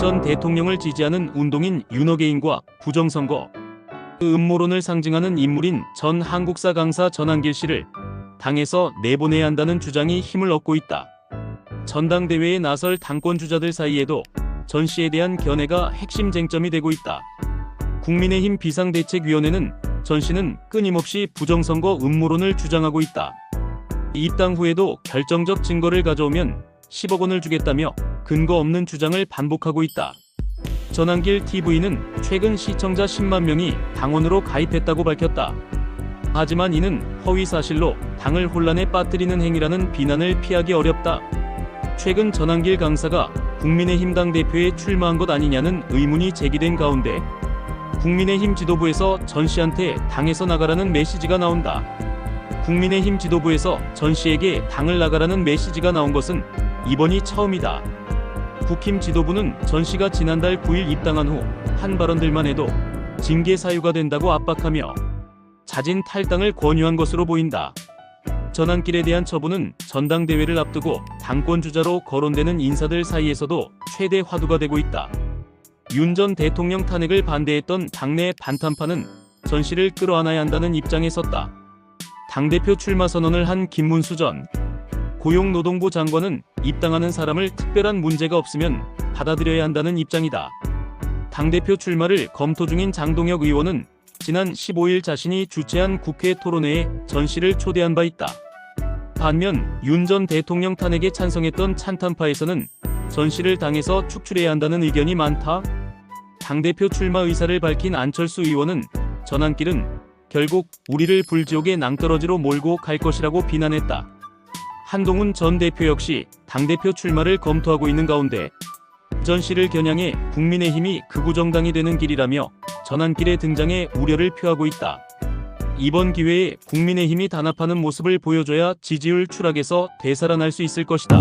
전 대통령을 지지하는 운동인 윤호개인과 부정선거, 그 음모론을 상징하는 인물인 전 한국사 강사 전한길 씨를 당에서 내보내야 한다는 주장이 힘을 얻고 있다. 전당대회에 나설 당권 주자들 사이에도 전 씨에 대한 견해가 핵심 쟁점이 되고 있다. 국민의힘 비상대책위원회는 전 씨는 끊임없이 부정선거 음모론을 주장하고 있다. 입당 후에도 결정적 증거를 가져오면 10억 원을 주겠다며 근거 없는 주장을 반복하고 있다. 전한길 TV는 최근 시청자 10만 명이 당원으로 가입했다고 밝혔다. 하지만 이는 허위 사실로 당을 혼란에 빠뜨리는 행위라는 비난을 피하기 어렵다. 최근 전한길 강사가 국민의힘 당 대표에 출마한 것 아니냐는 의문이 제기된 가운데 국민의힘 지도부에서 전 씨한테 당에서 나가라는 메시지가 나온다. 국민의힘 지도부에서 전 씨에게 당을 나가라는 메시지가 나온 것은 이번이 처음이다. 국힘 지도부는 전 씨가 지난달 9일 입당한 후 한 발언들만 해도 징계 사유가 된다고 압박하며 자진 탈당을 권유한 것으로 보인다. 전환길에 대한 처분은 전당대회를 앞두고 당권 주자로 거론되는 인사들 사이에서도 최대 화두가 되고 있다. 윤 전 대통령 탄핵을 반대했던 당내 반탄파는 전 씨를 끌어안아야 한다는 입장에 섰다. 당대표 출마 선언을 한 김문수 전 고용노동부 장관은 입당하는 사람을 특별한 문제가 없으면 받아들여야 한다는 입장이다. 당대표 출마를 검토 중인 장동혁 의원은 지난 15일 자신이 주최한 국회 토론회에 전 씨를 초대한 바 있다. 반면 윤 전 대통령 탄핵에 찬성했던 찬탄파에서는 전 씨를 당에서 축출해야 한다는 의견이 많다. 당대표 출마 의사를 밝힌 안철수 의원은 전환길은 결국 우리를 불지옥의 낭떠러지로 몰고 갈 것이라고 비난했다. 한동훈 전 대표 역시 당대표 출마를 검토하고 있는 가운데 전 씨를 겨냥해 국민의힘이 극우 정당이 되는 길이라며 전환길의 등장에 우려를 표하고 있다. 이번 기회에 국민의힘이 단합하는 모습을 보여줘야 지지율 추락에서 되살아날 수 있을 것이다.